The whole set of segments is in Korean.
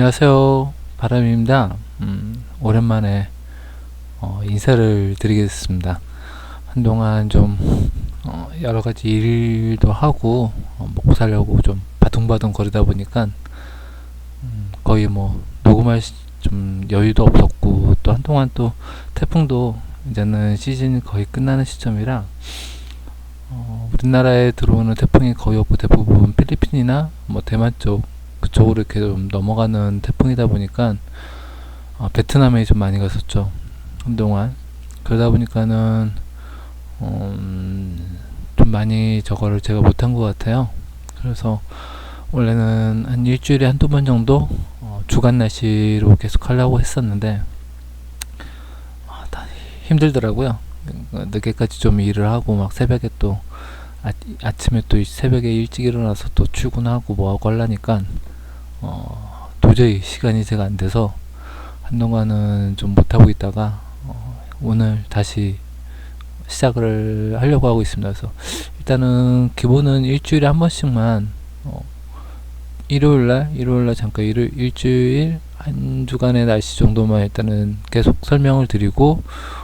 안녕하세요. 바람입니다. 음, 오랜만에 어, 인사를 드리겠습니다. 한동안 좀 어, 여러 가지 일도 하고 어, 먹고 살려고 좀 바둥바둥 거리다 보니까 음, 거의 뭐 녹음할 시- 좀 여유도 없었고 또 한동안 또 태풍도 이제는 시즌이 거의 끝나는 시점이라 어, 우리나라에 들어오는 태풍이 거의 없고 대부분 필리핀이나 뭐 대만 쪽 그쪽으로 이렇게 좀 넘어가는 태풍이다 보니까 어, 베트남에 좀 많이 갔었죠. 한동안. 그러다 보니까는 음, 좀 많이 저거를 제가 못한 것 같아요. 그래서 원래는 한 일주일에 한두 번 정도 어, 주간 날씨로 계속 하려고 했었는데 아, 다 힘들더라고요. 늦게까지 좀 일을 하고 막 새벽에 또 아, 아침에 또 새벽에 일찍 일어나서 또 출근하고 뭐하고 하려니까 어, 도저히 시간이 제가 안 돼서 한동안은 좀 못하고 있다가 어, 오늘 다시 시작을 하려고 하고 있습니다. 그래서 일단은 기본은 일주일에 한 번씩만 어, 일요일날 일요일날 잠깐 일, 일주일 한 주간의 날씨 정도만 일단은 계속 설명을 드리고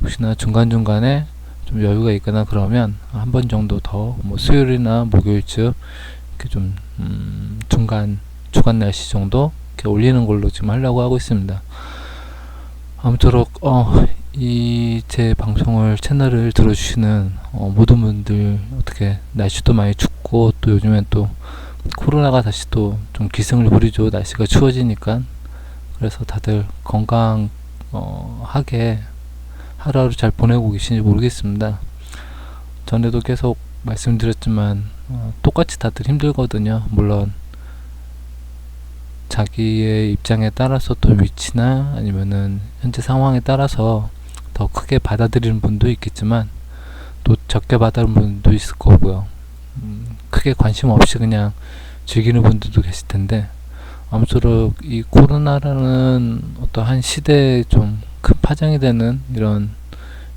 혹시나 중간중간에 좀 여유가 있거나 그러면 한 번 정도 더 뭐 수요일이나 목요일쯤 이렇게 좀 음, 중간 주간 날씨 정도 이렇게 올리는 걸로 지금 하려고 하고 있습니다. 아무쪼록 어, 이 제 방송을 채널을 들어주시는 어, 모든 분들 어떻게 날씨도 많이 춥고 또 요즘엔 또 코로나가 다시 또 좀 기승을 부리죠. 날씨가 추워지니까 그래서 다들 건강 어, 하게 하루하루 잘 보내고 계신지 모르겠습니다. 전에도 계속 말씀드렸지만 어, 똑같이 다들 힘들거든요. 물론 자기의 입장에 따라서 또 위치나 아니면은 현재 상황에 따라서 더 크게 받아들이는 분도 있겠지만 또 적게 받아들이는 분도 있을 거고요. 음, 크게 관심 없이 그냥 즐기는 분들도 계실 텐데 아무쪼록 이 코로나라는 어떠한 시대에 좀 큰 파장이 되는 이런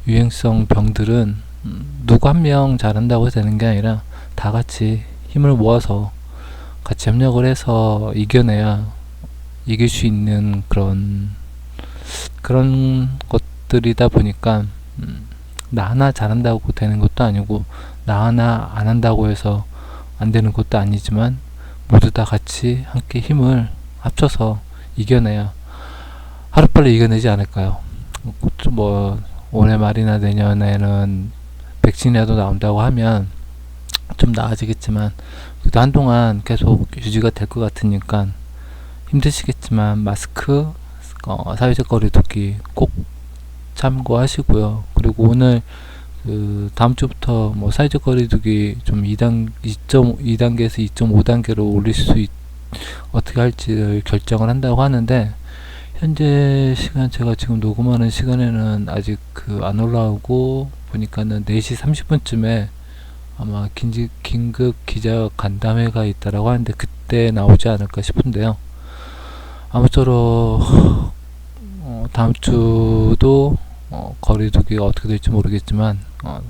유행성 병들은 음, 누구 한 명 잘한다고 되는 게 아니라 다 같이 힘을 모아서 같이 협력을 해서 이겨내야 이길 수 있는 그런 그런 것들이다 보니까 음, 나 하나 잘한다고 되는 것도 아니고 나 하나 안 한다고 해서 안 되는 것도 아니지만 모두 다 같이 함께 힘을 합쳐서 이겨내야 하루빨리 이겨내지 않을까요? 좀뭐 올해 말이나 내년에는 백신이라도 나온다고 하면 좀 나아지겠지만 그래도 한동안 계속 유지가 될 것 같으니까 힘드시겠지만 마스크 어, 사회적 거리두기 꼭 참고하시고요. 그리고 오늘 그 다음 주부터 뭐 사회적 거리두기 좀 2단 2.2단계에서 2.5단계로 올릴 수 있, 어떻게 할지를 결정을 한다고 하는데 현재 시간 제가 지금 녹음하는 시간에는 아직 그 안 올라오고 보니까는 4시 30분쯤에 아마 긴지, 긴급 기자 간담회가 있다라고 하는데 그때 나오지 않을까 싶은데요. 아무쪼록 어, 다음 주도 어, 거리두기가 어떻게 될지 모르겠지만 어,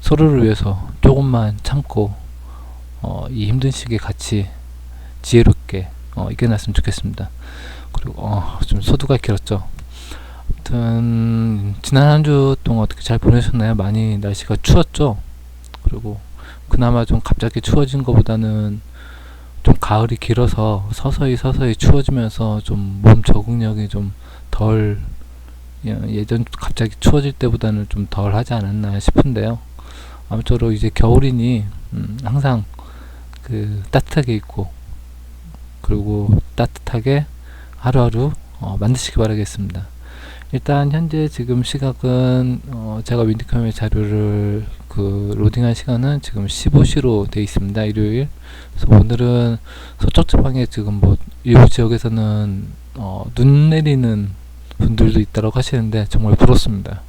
서로를 위해서 조금만 참고 어, 이 힘든 시기에 같이 지혜롭게 어, 이겨냈으면 좋겠습니다. 그리고 어, 좀 소두가 길었죠. 아무튼 지난 한 주 동안 어떻게 잘 보내셨나요? 많이 날씨가 추웠죠. 그리고 그나마 좀 갑자기 추워진 것보다는 좀 가을이 길어서 서서히 서서히 추워지면서 좀 몸 적응력이 좀 덜 예전 갑자기 추워질 때보다는 좀 덜 하지 않았나 싶은데요. 아무쪼록 이제 겨울이니 음, 항상 그 따뜻하게 입고 그리고 따뜻하게 하루하루 어, 만드시기 바라겠습니다. 일단 현재 지금 시각은 어, 제가 윈디컴의 자료를 그 로딩한 시간은 지금 15시로 돼 있습니다. 일요일. 그래서 오늘은 서쪽 지방에 지금 뭐 일부 지역에서는 어, 눈 내리는 분들도 있다고 하시는데 정말 부럽습니다.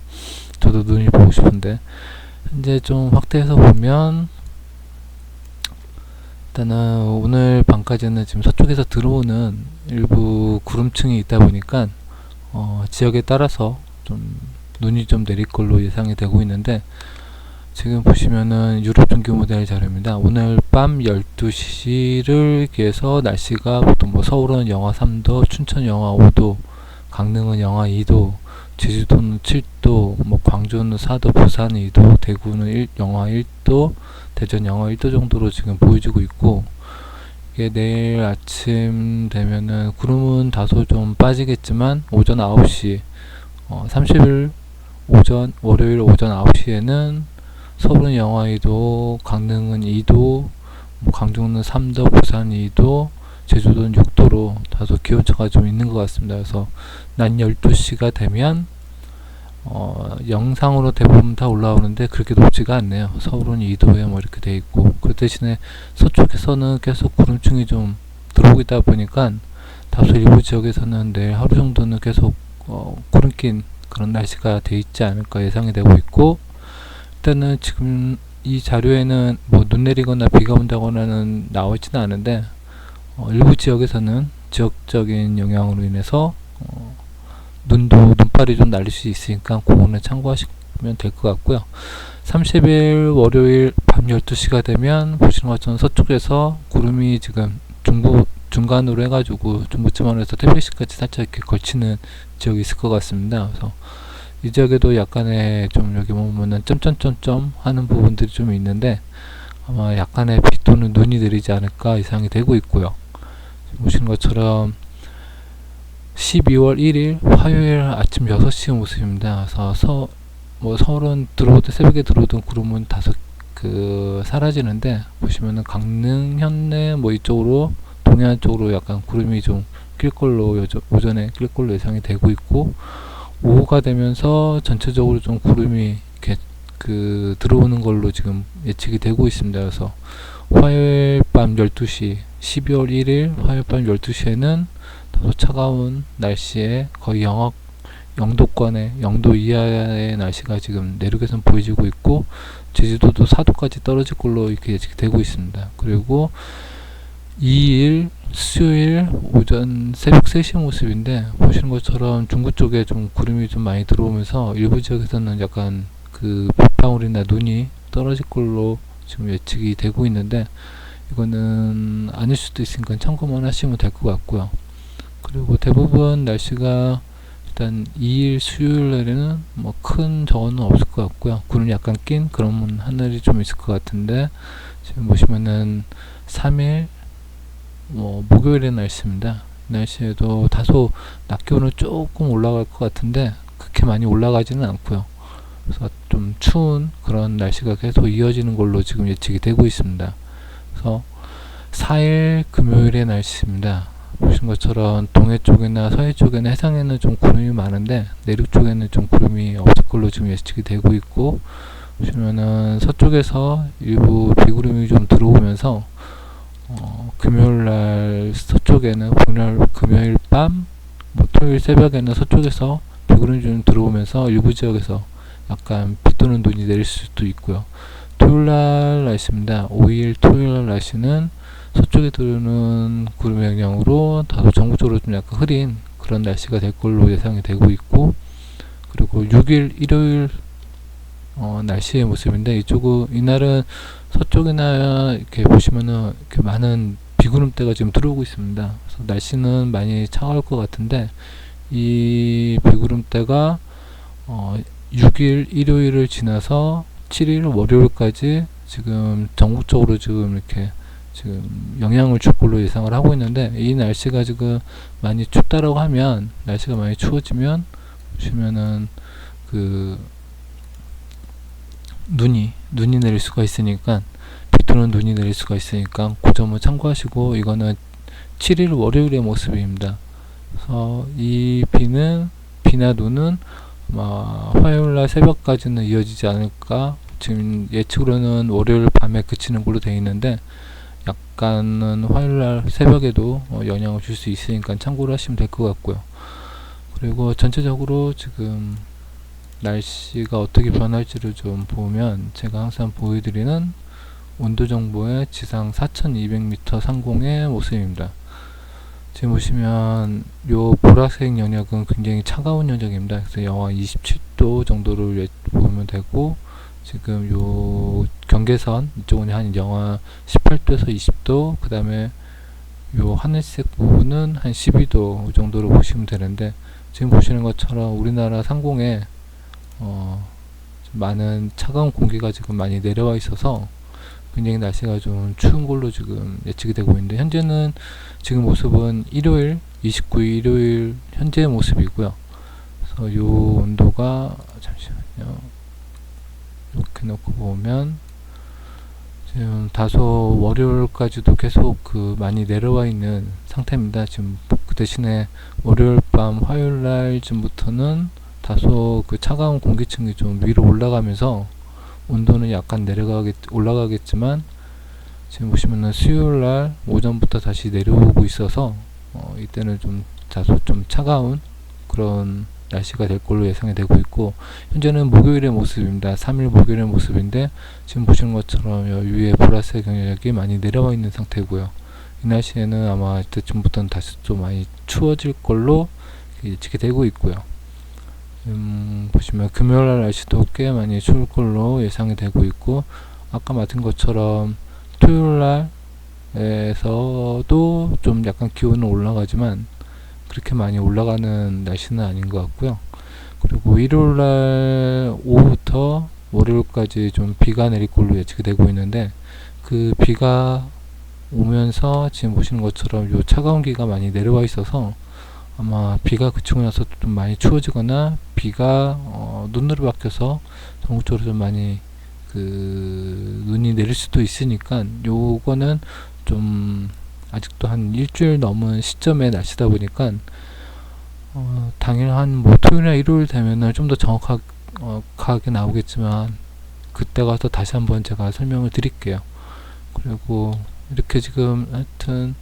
저도 눈이 보고 싶은데 현재 좀 확대해서 보면 일단은 오늘 밤까지는 지금 서쪽에서 들어오는 일부 구름층이 있다 보니까 어, 지역에 따라서 좀 눈이 좀 내릴 걸로 예상이 되고 있는데 지금 보시면은 유럽 중교 모델 자료입니다. 오늘 밤 12시를 기해서 날씨가 보통 뭐 서울은 영하 3도, 춘천 영하 5도, 강릉은 영하 2도, 제주도는 7도, 뭐 광주는 4도, 부산 2도, 대구는 1, 영하 1도, 대전 영하 1도 정도로 지금 보여지고 있고 이게 내일 아침 되면은 구름은 다소 좀 빠지겠지만 오전 9시 어, 30일 오전 월요일 오전 9시에는 서울은 영하 2도, 강릉은 2도, 뭐 광주는 3도, 부산 2도, 제주도는 6도로 다소 기온차가 좀 있는 것 같습니다. 그래서 낮 12시가 되면 어, 영상으로 대부분 다 올라오는데 그렇게 높지가 않네요. 서울은 2도에 뭐 이렇게 돼 있고 그 대신에 서쪽에서는 계속 구름층이 좀 들어오고 있다 보니까 다소 일부 지역에서는 내일 하루 정도는 계속 어, 구름 낀 그런 날씨가 돼 있지 않을까 예상이 되고 있고 일단은 지금 이 자료에는 뭐 눈 내리거나 비가 온다거나는 나와 있지는 않은데 어, 일부 지역에서는 지역적인 영향으로 인해서 어, 눈도 눈발이 좀 날릴 수 있으니까 그거는 참고하시면 될 것 같고요. 30일 월요일 밤 12시가 되면 보시는 것처럼 서쪽에서 구름이 지금 중부 중간으로 해가지고 중부지방에서 태백시까지 살짝 이렇게 걸치는 지역이 있을 것 같습니다. 그래서 이 지역에도 약간의 좀 여기 보면은 점점점점 하는 부분들이 좀 있는데 아마 약간의 비 또는 눈이 내리지 않을까 예상이 되고 있고요. 보시는 것처럼 12월 1일 화요일 아침 6시 모습입니다. 그래서 서, 뭐 서울은 들어오던 새벽에 들어오던 구름은 다소 그 사라지는데 보시면은 강릉 현내 뭐 이쪽으로 동해안 쪽으로 약간 구름이 좀 낄 걸로 요저, 오전에 낄 걸로 예상이 되고 있고 오후가 되면서 전체적으로 좀 구름이 이렇게 그 들어오는 걸로 지금 예측이 되고 있습니다. 그래서 화요일 밤 12시 12월 1일 화요일 밤 12시에는 다소 차가운 날씨에 거의 영하 영도권에 영도 이하의 날씨가 지금 내륙에선 보여지고 있고 제주도도 4도까지 떨어질 걸로 이렇게 예측되고 있습니다. 그리고 2일 수요일 오전 새벽 3시 모습인데 보시는 것처럼 중부 쪽에 좀 구름이 좀 많이 들어오면서 일부 지역에서는 약간 그 빗방울이나 눈이 떨어질 걸로 지금 예측이 되고 있는데 이거는 아닐 수도 있으니까 참고만 하시면 될 것 같고요. 그리고 대부분 날씨가 일단 2일 수요일 날에는 뭐 큰 저거는 없을 것 같고요. 구름 약간 낀 그런 하늘이 좀 있을 것 같은데 지금 보시면은 3일 뭐 목요일의 날씨입니다. 날씨에도 다소 낮 기온은 조금 올라갈 것 같은데 그렇게 많이 올라가지는 않고요. 그래서 좀 추운 그런 날씨가 계속 이어지는 걸로 지금 예측이 되고 있습니다. 그래서 4일 금요일의 날씨입니다. 보신 것처럼 동해 쪽이나 서해 쪽에는 해상에는 좀 구름이 많은데 내륙 쪽에는 좀 구름이 없을 걸로 지금 예측이 되고 있고 보시면은 서쪽에서 일부 비구름이 좀 들어오면서 어, 금요일 날 서쪽에는 금요일, 금요일 밤, 뭐 토요일 새벽에는 서쪽에서 비구름이 좀 들어오면서 일부 지역에서 약간 비 또는 눈이 내릴 수도 있고요. 토요일 날 날씨입니다. 5일 토요일 날 날씨는 서쪽에 들어오는 구름의 영향으로 다소 전국적으로 좀 약간 흐린 그런 날씨가 될 걸로 예상이 되고 있고 그리고 6일 일요일 어, 날씨의 모습인데 이쪽은 이날은 서쪽이나 이렇게 보시면은 이렇게 많은 비구름대가 지금 들어오고 있습니다. 그래서 날씨는 많이 차가울 것 같은데 이 비구름대가 어, 6일 일요일을 지나서 7일 월요일까지 지금 전국적으로 지금 이렇게 지금 영향을 줄 걸로 예상을 하고 있는데 이 날씨가 지금 많이 춥다라고 하면 날씨가 많이 추워지면 보시면은 그 눈이 눈이 내릴 수가 있으니까 비 또는 눈이 내릴 수가 있으니까 그 점을 참고하시고 이거는 7일 월요일의 모습입니다. 그래서 이 비는 비나 눈은 화요일날 새벽까지는 이어지지 않을까 지금 예측으로는 월요일 밤에 그치는 걸로 되어 있는데 약간은 화요일날 새벽에도 어, 영향을 줄 수 있으니까 참고를 하시면 될 것 같고요. 그리고 전체적으로 지금 날씨가 어떻게 변할지를 좀 보면 제가 항상 보여드리는 온도 정보의 지상 4200m 상공의 모습입니다. 지금 보시면 요 보라색 영역은 굉장히 차가운 영역입니다. 그래서 영하 27도 정도를 보면 되고 지금 요 경계선 이쪽은 한 영하 18도에서 20도 그 다음에 요 하늘색 부분은 한 12도 정도로 보시면 되는데 지금 보시는 것처럼 우리나라 상공에 어, 좀 많은 차가운 공기가 지금 많이 내려와 있어서 굉장히 날씨가 좀 추운 걸로 지금 예측이 되고 있는데 현재는 지금 모습은 일요일 29일 일요일 현재 모습이고요. 그래서 요 온도가 잠시만요. 이렇게 놓고 보면 지금 다소 월요일까지도 계속 그 많이 내려와 있는 상태입니다. 지금 그 대신에 월요일 밤 화요일 날쯤부터는 다소 그 차가운 공기층이 좀 위로 올라가면서 온도는 약간 내려가겠 올라가겠지만 지금 보시면은 수요일 날 오전부터 다시 내려오고 있어서 어, 이때는 좀 다소 좀 차가운 그런 날씨가 될 걸로 예상이 되고 있고 현재는 목요일의 모습입니다. 3일 목요일의 모습인데 지금 보시는 것처럼 여 위에 보라색 영역이 많이 내려와 있는 상태고요. 이 날씨에는 아마 이때쯤부터는 다시 좀 많이 추워질 걸로 예측이 되고 있고요. 음, 보시면 금요일 날 날씨도 꽤 많이 추울 걸로 예상이 되고 있고 아까 맡은 것처럼 토요일 날에서도 좀 약간 기온은 올라가지만 그렇게 많이 올라가는 날씨는 아닌 것 같고요. 그리고 일요일 날 오후부터 월요일까지 좀 비가 내릴 걸로 예측이 되고 있는데 그 비가 오면서 지금 보시는 것처럼 요 차가운 기가 많이 내려와 있어서 아마 비가 그치고 나서 좀 많이 추워지거나 비가 어, 눈으로 바뀌어서 전국적으로 좀 많이 그 눈이 내릴 수도 있으니까 요거는 좀 아직도 한 일주일 넘은 시점의 날씨다 보니까 어, 당일 한뭐 토요일이나 일요일 되면은 좀 더 정확하게 어, 나오겠지만 그때 가서 다시 한번 제가 설명을 드릴게요. 그리고 이렇게 지금 하여튼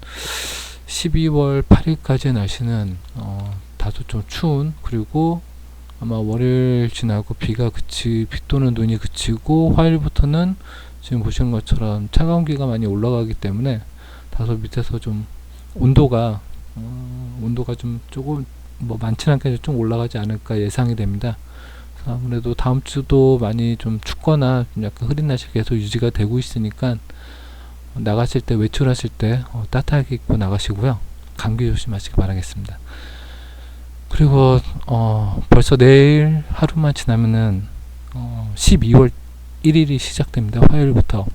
12월 8일까지의 날씨는 어, 다소 좀 추운 그리고 아마 월요일 지나고 비가 그치 비 또는 눈이 그치고 화요일부터는 지금 보시는 것처럼 차가운 기가 많이 올라가기 때문에 다소 밑에서 좀 온도가 어, 온도가 좀 조금 뭐 많지는 않게 좀 올라가지 않을까 예상이 됩니다. 아무래도 다음 주도 많이 좀 춥거나 좀 약간 흐린 날씨 계속 유지가 되고 있으니까 나가실 때 외출하실 때 어, 따뜻하게 입고 나가시고요. 감기 조심하시기 바라겠습니다. 그리고 어, 벌써 내일 하루만 지나면은 어, 12월 1일이 시작됩니다. 화요일부터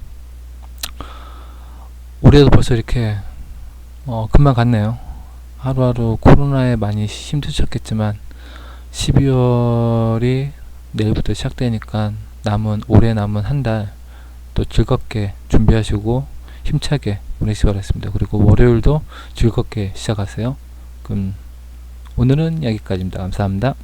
올해도 벌써 이렇게 어, 금방 갔네요. 하루하루 코로나에 많이 힘드셨겠지만 12월이 내일부터 시작되니까 남은 올해 남은 한 달 또 즐겁게 준비하시고 힘차게 보내시기 바랍니다. 그리고 월요일도 즐겁게 시작하세요. 그럼 오늘은 여기까지입니다. 감사합니다.